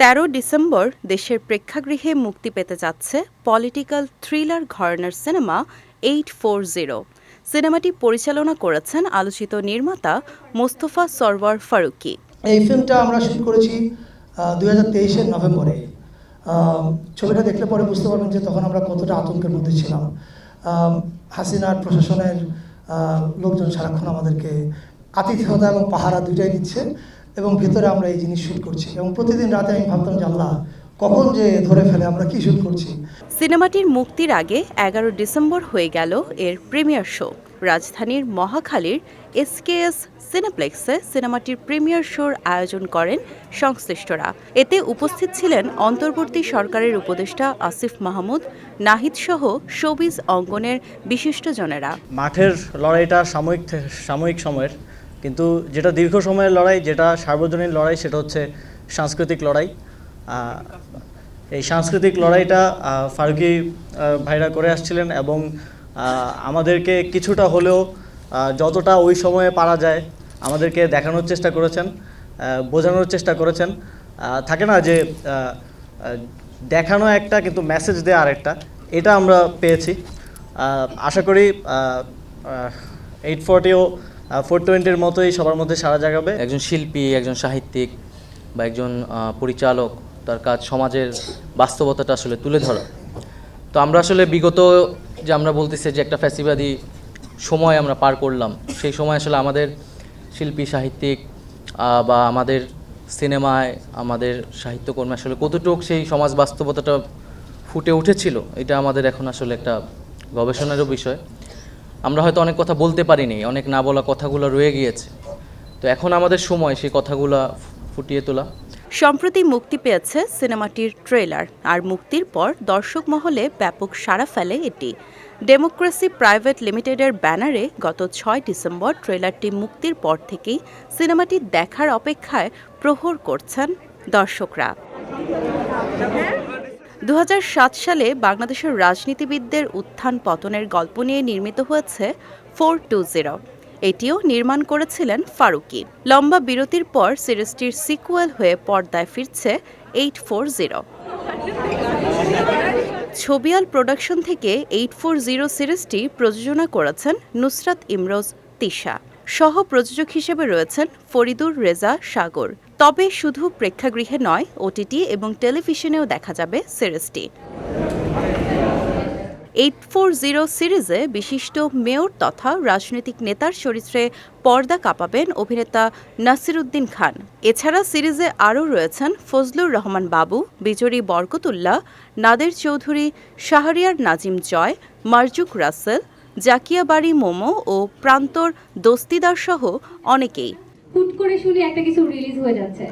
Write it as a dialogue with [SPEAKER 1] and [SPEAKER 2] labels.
[SPEAKER 1] তেরো ডিসেম্বর দেশের প্রেক্ষাগৃহে মুক্তি পেতে যাচ্ছে পলিটিক্যাল থ্রিলার ঘরানার সিনেমা এইট ফোর জিরো। সিনেমাটি পরিচালনা করেছেন আলোচিত নির্মাতা মোস্তফা সরওয়ার ফারুকি।
[SPEAKER 2] এই ফিল্মটা আমরা শুট করেছি দুই হাজার তেইশের নভেম্বরে। ছবিটা দেখলে পরে বুঝতে পারবেন যে তখন আমরা কতটা আতঙ্কের মধ্যে ছিলাম। হাসিনার প্রশাসনের লোকজন সারাক্ষণ আমাদেরকে আতিথেয়তা এবং পাহারা দুইটাই দিচ্ছে। এবং ভেতরে আমরা এই জিনিস শুট করছি। এবং প্রতিদিন রাতে আমি ভাবতাম যে আল্লাহ কখন যে ধরে ফেলে আমরা কি শুট করছি?
[SPEAKER 1] সিনেমাটির মুক্তির আগে এগারো ডিসেম্বর হয়ে গেল এর প্রিমিয়ার শো। রাজধানীর মহাখালীর এসকেএস সিনেপ্লেক্সে সিনেমাটির প্রিমিয়ার শোর আয়োজন করেন সংশ্লিষ্টরা। এতে উপস্থিত ছিলেন অন্তর্বর্তী সরকারের উপদেষ্টা আসিফ মাহমুদ নাহিদ সহ শোবিজ অঙ্গনের বিশিষ্টজনেরা।
[SPEAKER 3] মাঠের লড়াইটা সাময়িক সাময়িক সময়ের। কিন্তু যেটা দীর্ঘ সময়ের লড়াই, যেটা সার্বজনীন লড়াই, সেটা হচ্ছে সাংস্কৃতিক লড়াই। এই সাংস্কৃতিক লড়াইটা ফারুকি ভাইরা করে আসছিলেন এবং আমাদেরকে কিছুটা হলেও যতটা ওই সময়ে পারা যায়, আমাদেরকে দেখানোর চেষ্টা করেছেন বোঝানোর চেষ্টা করেছেন। থাকে না যে দেখানো একটা, কিন্তু মেসেজ দেওয়া আরেকটা, এটা আমরা পেয়েছি। আশা করি এইট ফোরটিও ফোর টোয়েন্টির মতোই সবার মধ্যে সারা জাগাবে।
[SPEAKER 4] একজন শিল্পী, একজন সাহিত্যিক বা একজন পরিচালক, তার কাজ সমাজের বাস্তবতাটা আসলে তুলে ধরা। তো আমরা আসলে বিগত যে আমরা বলতেছি যে একটা ফ্যাসিবাদী সময় আমরা পার করলাম, সেই সময় আসলে আমাদের শিল্পী, সাহিত্যিক বা আমাদের সিনেমায় আমাদের সাহিত্যকর্মে আসলে কতটুক সেই সমাজ বাস্তবতাটা ফুটে উঠেছিল, এটা আমাদের এখন আসলে একটা গবেষণারও বিষয়। আমরা হয়তো অনেক কথা বলতে পারিনি, অনেক না বলা কথাগুলো রয়ে গিয়েছে। তো এখন আমাদের সময় সেই কথাগুলো ফুটিয়ে তোলা।
[SPEAKER 1] সম্প্রতি মুক্তি পেয়েছে সিনেমাটির ট্রেলার আর মুক্তির পর দর্শক মহলে ব্যাপক সাড়া ফেলে এটি। ডেমোক্রেসি প্রাইভেট লিমিটেডের ব্যানারে গত ছয় ডিসেম্বর ট্রেলারটি মুক্তির পর থেকেই সিনেমাটি দেখার অপেক্ষায় প্রহর করছেন দর্শকরা। দু হাজার সাত সালে বাংলাদেশের রাজনীতিবিদদের উত্থান পতনের গল্প নিয়ে নির্মিত হয়েছে ফোর টু জিরো। এটিও নির্মাণ করেছিলেন ফারুকি। লম্বা বিরতির পর সিরিজটির সিকুয়েল হয়ে পর্দায় ফিরছে eight four zero. Chhabial production থেকে এইট ফোর জিরো সিরিজটি প্রযোজনা করেছেন নুসরাত ইমরোজ তিশা। সহ প্রযোজক হিসেবে রয়েছেন ফরিদুর রেজা সাগর। তবে শুধু প্রেক্ষাগৃহে নয় ওটিটি এবং টেলিভিশনেও দেখা যাবে সিরিজটি। এইট ফোর জিরো সিরিজে বিশিষ্ট মেয়র তথা রাজনৈতিক নেতার চরিত্রে পর্দা কাঁপাবেন অভিনেতা নাসিরুদ্দিন খান। এছাড়া সিরিজে আরও রয়েছেন ফজলুর রহমান বাবু বিজরি বরকতুল্লাহ, নাদের চৌধুরী, শাহরিয়ার নাজিম জয়, মারজুক রাসেল জাকিয়া বাড়ি মোমো ও প্রান্তর দস্তিদার সহ অনেকেই।
[SPEAKER 5] হুট করে শুনি একটা কিছু রিলিজ হয়ে যাচ্ছে।